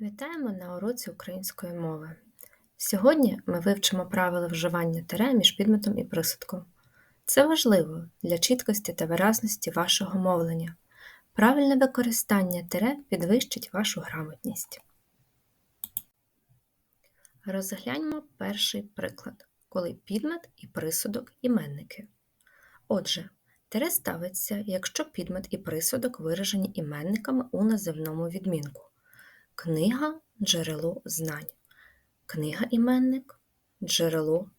Вітаємо на уроці української мови. Сьогодні ми вивчимо правила вживання тире між підметом і присудком. Це важливо для чіткості та виразності вашого мовлення. Правильне використання тире підвищить вашу грамотність. Розгляньмо перший приклад, коли підмет і присудок іменники. Отже, тире ставиться, якщо підмет і присудок виражені іменниками у називному відмінку. Книга джерело знань. Книга іменник, джерело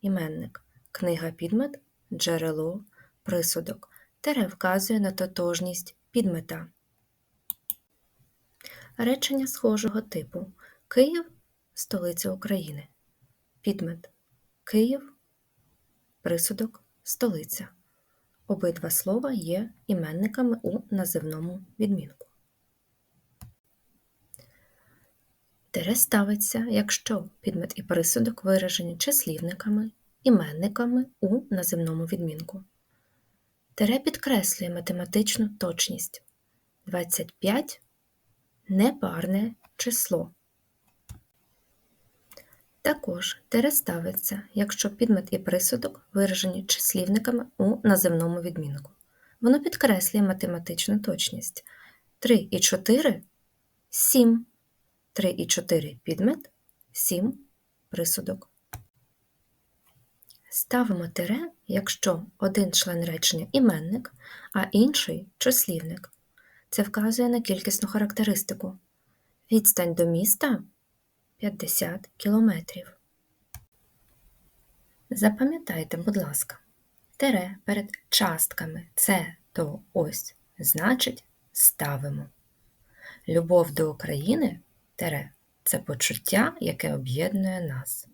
іменник. Книга підмет, джерело присудок. Тере вказує на тотожність підмета. Речення схожого типу Київ столиця України. Підмет Київ, присудок столиця. Обидва слова є іменниками у називному відмінку. Тире ставиться, якщо підмет і присудок виражені числівниками, іменниками у називному відмінку. Тире підкреслює математичну точність. 25 непарне число. Також тире ставиться, якщо підмет і присудок виражені числівниками у називному відмінку. Воно підкреслює математичну точність. 3 і 4 – 7. 3 і 4 підмет, 7 присудок. Ставимо тире, якщо один член речення іменник, а інший числівник. Це вказує на кількісну характеристику. Відстань до міста 50 км. Запам'ятайте, будь ласка, тире перед частками це то ось значить ставимо. Любов до України Тере це почуття, яке об'єднує нас.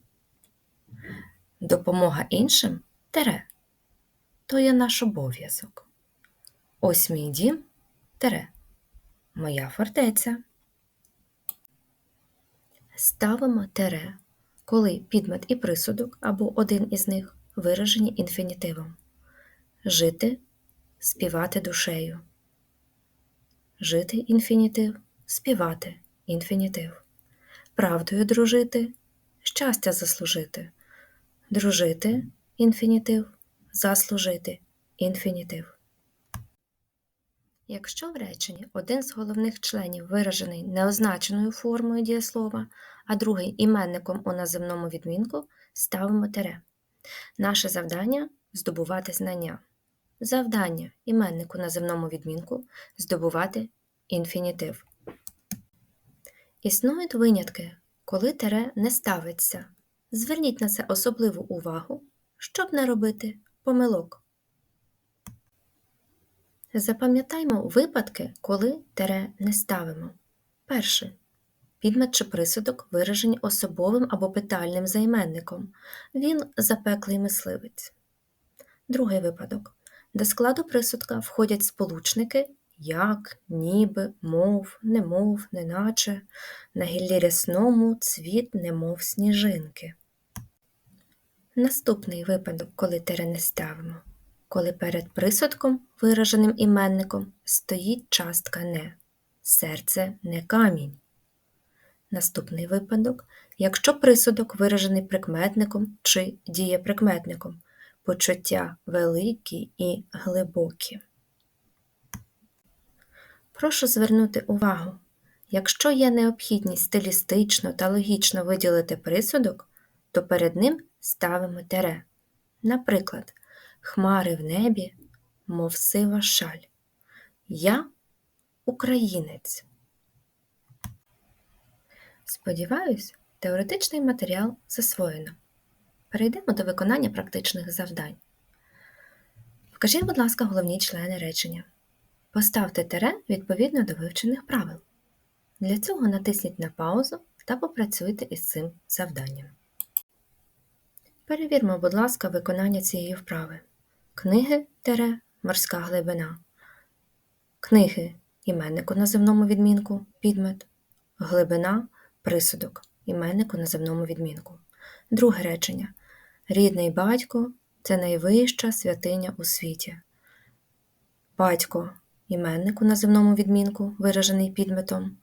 Допомога іншим тере то є наш обов'язок. Ось мій дім тере моя фортеця. Ставимо тере, коли підмет і присудок або один із них виражені інфінітивом. Жити, співати душею. Жити інфінітив, співати інфінітив. Правдою дружити, щастя заслужити. Дружити інфінітив, заслужити інфінітив. Якщо в реченні один з головних членів виражений неозначеною формою дієслова, а другий іменником у називному відмінку, ставимо тире. Наше завдання здобувати знання. Завдання іменнику називному відмінку здобувати інфінітив. Існують винятки, коли тере не ставиться. Зверніть на це особливу увагу, щоб не робити помилок. Запам'ятаймо випадки, коли тере не ставимо. Перше. Підмет чи присудок виражені особовим або питальним займенником. Він запеклий мисливець. Другий випадок. До складу присудка входять сполучники як, ніби, мов, немов, неначе, на гіллі рясному цвіт, немов сніжинки. Наступний випадок, коли тире не ставимо, коли перед присудком, вираженим іменником, стоїть частка не, серце не камінь. Наступний випадок, якщо присудок виражений прикметником чи дієприкметником, почуття великі і глибокі. Прошу звернути увагу, якщо є необхідність стилістично та логічно виділити присудок, то перед ним ставимо тере. Наприклад, хмари в небі, мов сива шаль. Я українець. Сподіваюсь, теоретичний матеріал засвоєно. Перейдемо до виконання практичних завдань. Вкажіть, будь ласка, головні члени речення. Поставте тире відповідно до вивчених правил. Для цього натисніть на паузу та попрацюйте із цим завданням. Перевірмо, будь ласка, виконання цієї вправи. Книги тере морська глибина. Книги іменник у називному відмінку підмет. Глибина присудок іменник у називному відмінку. Друге речення. Рідний батько це найвища святиня у світі. Батько іменник у називному відмінку, виражений підметом.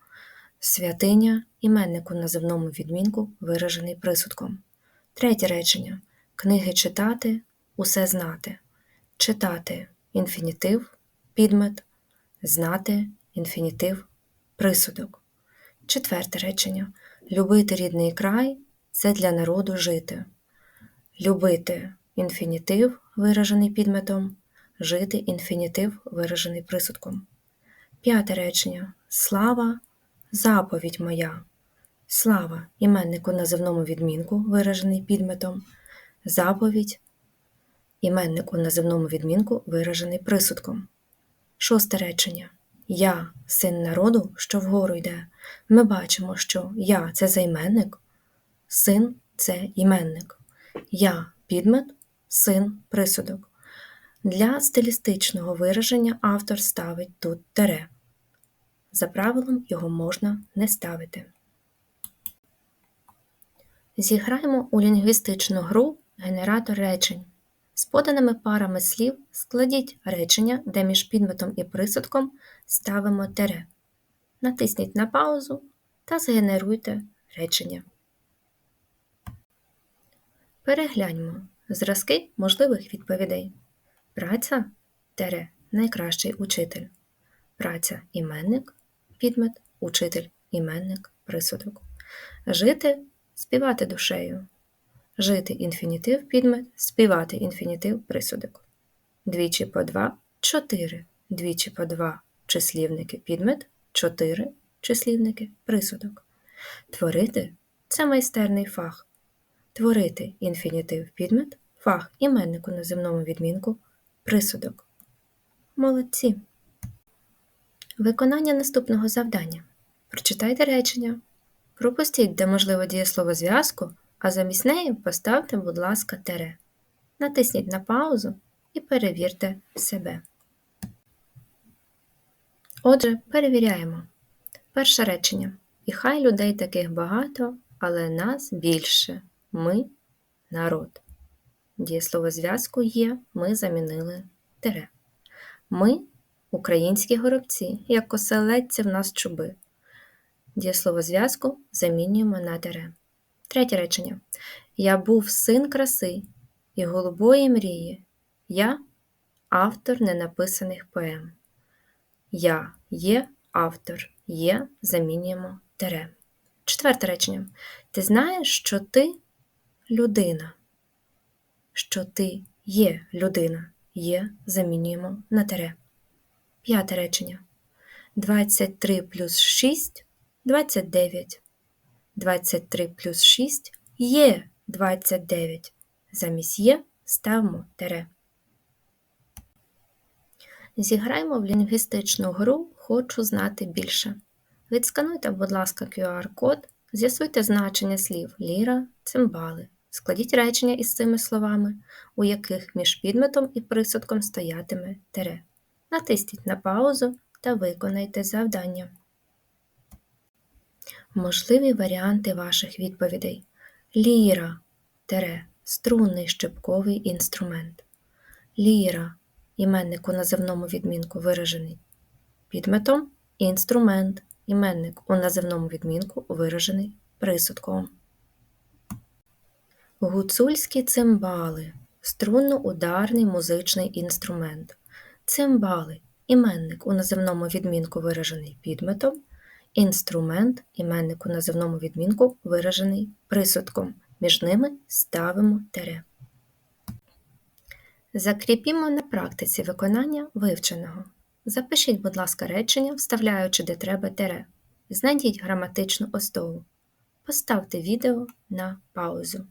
Святиня іменник у називному відмінку, виражений присудком. Третє речення. Книги читати, усе знати. Читати інфінітив, підмет, знати інфінітив, присудок. Четверте речення. Любити рідний край це для народу жити. Любити інфінітив, виражений підметом, жити інфінітив, виражений присудком. П'яте речення. Слава заповідь моя. Слава іменник у називному відмінку, виражений підметом. Заповідь іменник у називному відмінку, виражений присудком. Шосте речення. Я син народу, що вгору йде. Ми бачимо, що я це займенник, син це іменник. Я підмет, син присудок. Для стилістичного вираження автор ставить тут тере. За правилом його можна не ставити. Зіграємо у лінгвістичну гру генератор речень. З поданими парами слів складіть речення, де між підметом і присудком ставимо тере. Натисніть на паузу та згенеруйте речення. Перегляньмо зразки можливих відповідей. Праця тере найкращий учитель. Праця іменник, підмет, учитель, іменник, присудок. Жити співати душею. Жити інфінітив підмет, співати інфінітив присудок. Двічі по два чотири. Двічі по два числівники підмет, чотири числівники присудок. Творити це майстерний фах. Творити інфінітив підмет, фах іменнику на земному відмінку присудок. Молодці. Виконання наступного завдання. Прочитайте речення. Пропустіть, де можливо дієслово зв'язку, а замість неї поставте, будь ласка, тере. Натисніть на паузу і перевірте себе. Отже, перевіряємо. Перше речення. І хай людей таких багато, але нас більше. Ми народ. Дієслово зв'язку є, ми замінили тере. Ми українські горобці, як оселедці в нас чуби. Дієслово зв'язку замінюємо на тере. Третє речення. Я був син краси і голубої мрії. Я автор ненаписаних поем. Я є автор, є замінюємо тере. Четверте речення. Ти знаєш, що ти людина. Що ти є людина. Є замінюємо на тере. П'яте речення. 23 плюс 6 29. 23 плюс 6 є 29. Замість є ставимо тере. Зіграємо в лінгвістичну гру Хочу знати більше. Відскануйте, будь ласка, QR-код, з'ясуйте значення слів ліра, цимбали. Складіть речення із цими словами, у яких між підметом і присудком стоятиме тере. Натисніть на паузу та виконайте завдання. Можливі варіанти ваших відповідей. Ліра тере струнний щепковий інструмент. Ліра іменник у називному відмінку виражений підметом, інструмент іменник у називному відмінку виражений присудком. Гуцульські цимбали струнно-ударний музичний інструмент. Цимбали іменник у називному відмінку виражений підметом, інструмент іменник у називному відмінку виражений присудком. Між ними ставимо тере. Закріпімо на практиці виконання вивченого. Запишіть, будь ласка, речення, вставляючи де треба тере. Знайдіть граматичну основу. Поставте відео на паузу.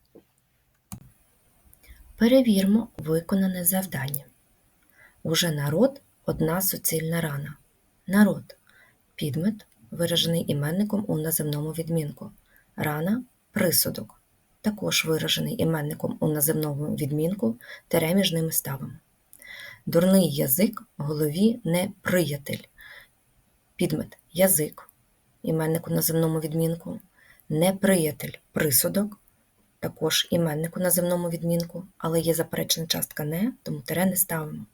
Перевірмо виконане завдання. Уже народ одна суцільна рана. Народ підмет, виражений іменником у наземному відмінку. Рана присудок, також виражений іменником у наземному відмінку, тере між ними ставимо. Дурний язик голові не приятель. Підмет язик, іменник у наземному відмінку, неприятель присудок, також іменник у наземному відмінку, але є заперечена частка не, тому тере не ставимо.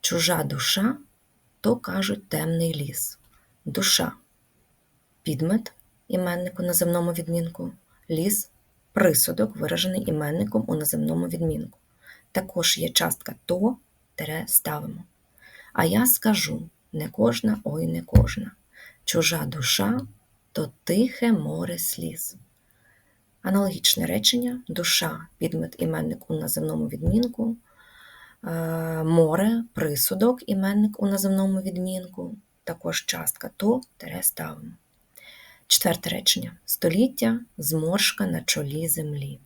Чужа душа то кажуть темний ліс. Душа. підмет іменник у наземному відмінку, ліс присудок, виражений іменником у наземному відмінку. Також є частка то тере ставимо. А я скажу не кожна, ой не кожна. Чужа душа то тихе море сліз. Аналогічне речення душа підмет іменник у наземному відмінку, е, море присудок іменник у наземному відмінку, також частка то тере ставимо. Четверте речення століття зморшка на чолі землі.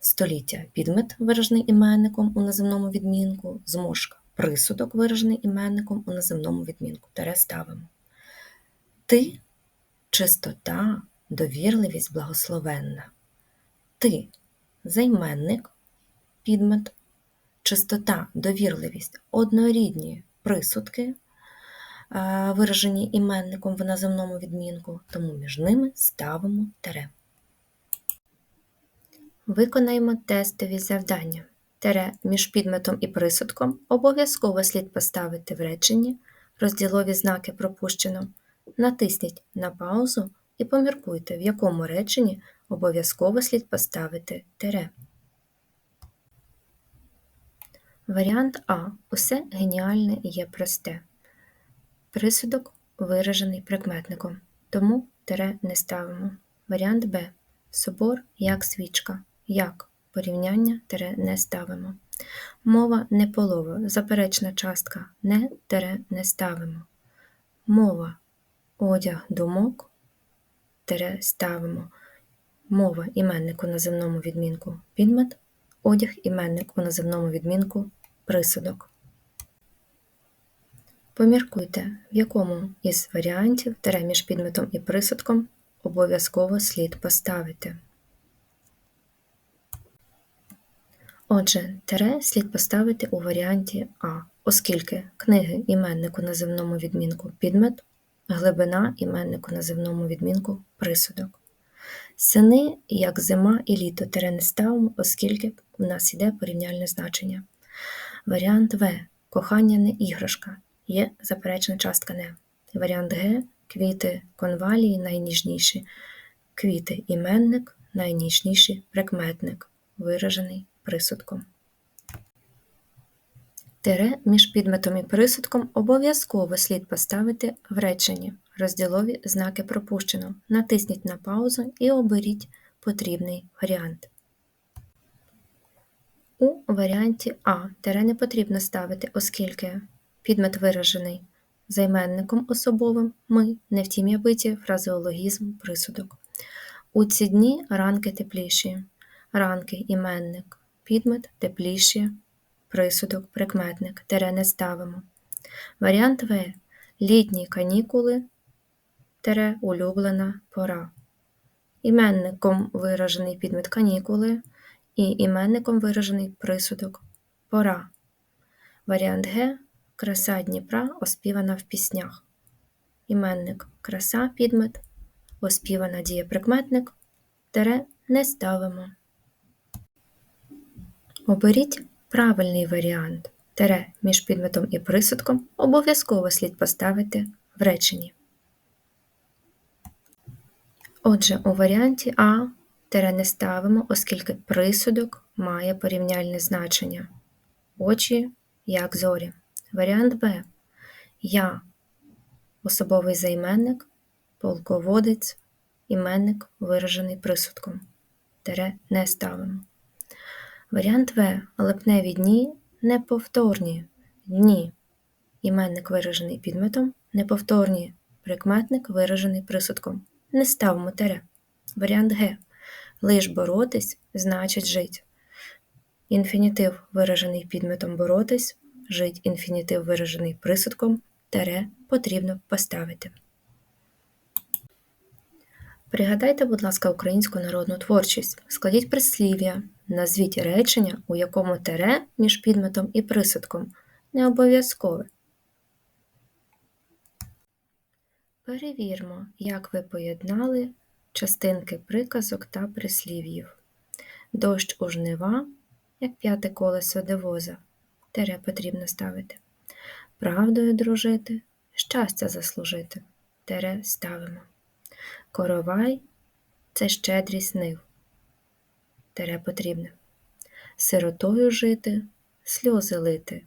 Століття підмет виражений іменником у наземному відмінку, зморшка присудок виражений іменником у наземному відмінку. Тере ставимо. Ти чистота, довірливість благословенна. Ти займенник, підмет, чистота, довірливість, однорідні присудки, виражені іменником в наземному відмінку, тому між ними ставимо тере. Виконаємо тестові завдання. Тере між підметом і присудком обов'язково слід поставити в реченні, розділові знаки пропущено. Натисніть на паузу і поміркуйте, в якому реченні обов'язково слід поставити тере. Варіант А. Усе геніальне є просте. Присудок виражений прикметником, тому тере не ставимо. Варіант Б. Собор як свічка. Як порівняння тере не ставимо. Мова не полова, заперечна частка не тере не ставимо. Мова одяг думок тере ставимо. Мова іменник у наземному відмінку підмет, одяг іменник у наземному відмінку присудок. Поміркуйте, в якому із варіантів тере між підметом і присудком обов'язково слід поставити. Отже, тере слід поставити у варіанті А, оскільки книги іменнику наземному відмінку підмет, глибина іменнику наземному відмінку присудок. Сини, як зима і літо тере не ставимо, оскільки в нас йде порівняльне значення. Варіант В. Кохання не іграшка. Є заперечна частка не. Варіант Г. Квіти конвалії найніжніші. Квіти іменник, найніжніший прикметник, виражений присудком. Тире між підметом і присудком обов'язково слід поставити в реченні. Розділові знаки пропущено. Натисніть на паузу і оберіть потрібний варіант. У варіанті А тире не потрібно ставити, оскільки підмет виражений займенником особовим ми, не втім ябиті фразеологізм присудок. У ці дні ранки тепліші, ранки іменник, підмет тепліші, присудок, прикметник, тере не ставимо. Варіант В. Літні канікули тере улюблена пора. Іменником виражений підмет канікули і іменником виражений присудок пора. Варіант Г. Краса Дніпра оспівана в піснях. Іменник краса підмет, оспівана дієприкметник, тере не ставимо. Оберіть правильний варіант. Тере між підметом і присудком обов'язково слід поставити в реченні. Отже, у варіанті А тере не ставимо, оскільки присудок має порівняльне значення. Очі як зорі. Варіант Б. Я особовий займенник, полководець, іменник виражений присудком. Тере не ставимо. Варіант В. Липневі дні неповторні дні. Іменник виражений підметом, неповторні прикметник виражений присудком. Не ставимо тере. Варіант Г. Лиш боротись значить жить. Інфінітив виражений підметом боротись, жить інфінітив виражений присудком, тере потрібно поставити. Пригадайте, будь ласка, українську народну творчість. Складіть прислів'я, назвіть речення, у якому тере між підметом і присудком не обов'язкове. Перевірмо, як ви поєднали частинки приказок та прислів'їв. Дощ у жнива, як п'яте колесо девоза, тере потрібно ставити. Правдою дружити, щастя заслужити, тере ставимо. Коровай це щедрість нив. Тере потрібне. Сиротою жити, сльози лити.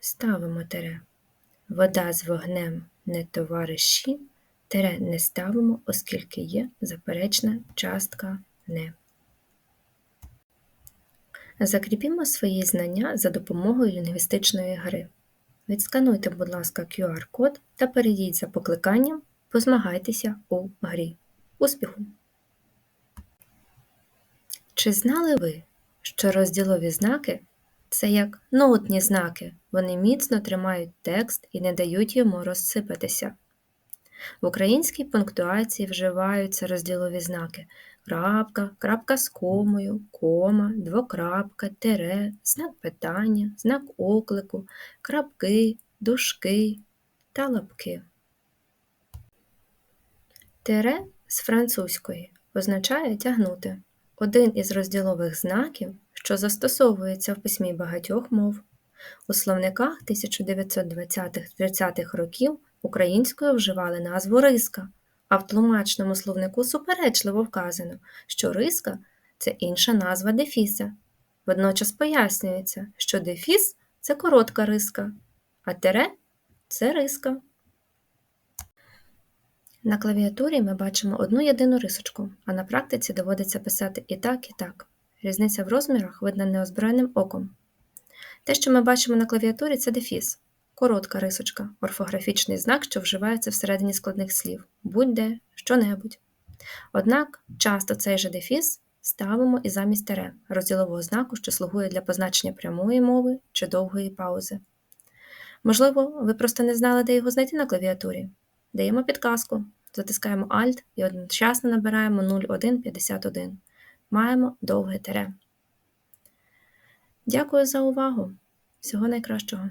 Ставимо тере. Вода з вогнем не товариші, тере не ставимо, оскільки є заперечна частка не. Закріпімо свої знання за допомогою лінгвістичної гри. Відскануйте, будь ласка, QR-код та перейдіть за покликанням, позмагайтеся у грі. Успіху! Чи знали ви, що розділові знаки це як нотні знаки, вони міцно тримають текст і не дають йому розсипатися. В українській пунктуації вживаються розділові знаки крапка, крапка з комою, кома, двокрапка, тире, знак питання, знак оклику, крапки, дужки та лапки. Тире з французької означає тягнути один із розділових знаків, що застосовується в письмі багатьох мов. У словниках 1920-30-х років українською вживали назву риска, а в тлумачному словнику суперечливо вказано, що риска це інша назва дефіса. Водночас пояснюється, що дефіс це коротка риска, а тере це риска. На клавіатурі ми бачимо одну єдину рисочку, а на практиці доводиться писати і так, і так. Різниця в розмірах видна неозброєним оком. Те, що ми бачимо на клавіатурі, це дефіс, коротка рисочка, орфографічний знак, що вживається всередині складних слів, будь-де, що-небудь. Однак часто цей же дефіс ставимо і замість тере, розділового знаку, що слугує для позначення прямої мови чи довгої паузи. Можливо, ви просто не знали, де його знайти на клавіатурі. Даємо підказку, затискаємо Alt і одночасно набираємо 0151. Маємо довге тере. Дякую за увагу! Всього найкращого!